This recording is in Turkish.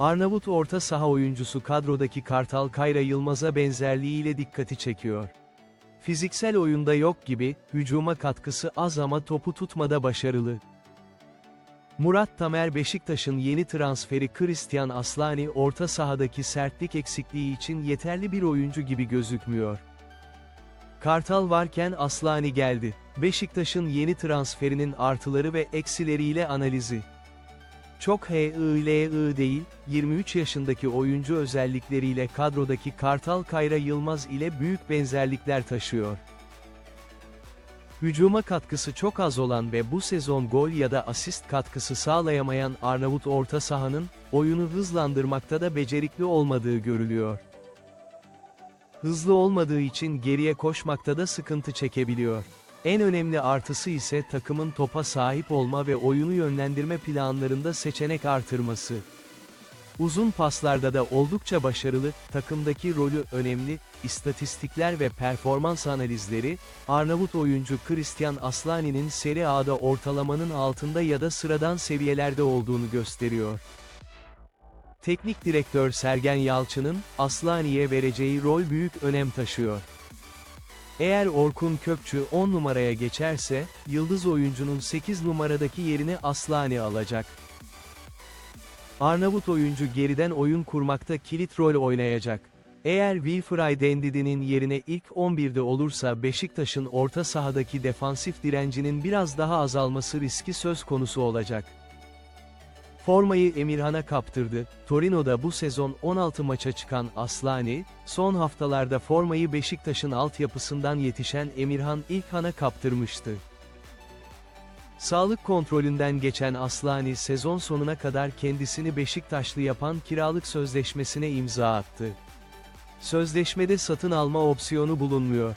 Arnavut orta saha oyuncusu kadrodaki Kartal Kayra Yılmaz'a benzerliğiyle dikkati çekiyor. Fiziksel oyunda yok gibi, hücuma katkısı az ama topu tutmada başarılı. Murat Tamer Beşiktaş'ın yeni transferi Christian Aslani orta sahadaki sertlik eksikliği için yeterli bir oyuncu gibi gözükmüyor. Kartal varken Aslani geldi. Beşiktaş'ın yeni transferinin artıları ve eksileriyle analizi. Çok HI-L-I değil, 23 yaşındaki oyuncu özellikleriyle kadrodaki Kartal Kayra Yılmaz ile büyük benzerlikler taşıyor. Hücuma katkısı çok az olan ve bu sezon gol ya da asist katkısı sağlayamayan Arnavut orta sahanın, oyunu hızlandırmakta da becerikli olmadığı görülüyor. Hızlı olmadığı için geriye koşmakta da sıkıntı çekebiliyor. En önemli artısı ise takımın topa sahip olma ve oyunu yönlendirme planlarında seçenek artırması. Uzun paslarda da oldukça başarılı, takımdaki rolü önemli, istatistikler ve performans analizleri, Arnavut oyuncu Christian Aslani'nin Serie A'da ortalamanın altında ya da sıradan seviyelerde olduğunu gösteriyor. Teknik direktör Sergen Yalçın'ın, Aslani'ye vereceği rol büyük önem taşıyor. Eğer Orkun Kökçü 10 numaraya geçerse, yıldız oyuncunun 8 numaradaki yerini Aslani alacak. Arnavut oyuncu geriden oyun kurmakta kilit rol oynayacak. Eğer Wilfried Endidi'nin yerine ilk 11'de olursa Beşiktaş'ın orta sahadaki defansif direncinin biraz daha azalması riski söz konusu olacak. Formayı Emirhan'a kaptırdı. Torino'da bu sezon 16 maça çıkan Aslani, son haftalarda formayı Beşiktaş'ın altyapısından yetişen Emirhan İlkhan'a kaptırmıştı. Sağlık kontrolünden geçen Aslani sezon sonuna kadar kendisini Beşiktaşlı yapan kiralık sözleşmesine imza attı. Sözleşmede satın alma opsiyonu bulunmuyor.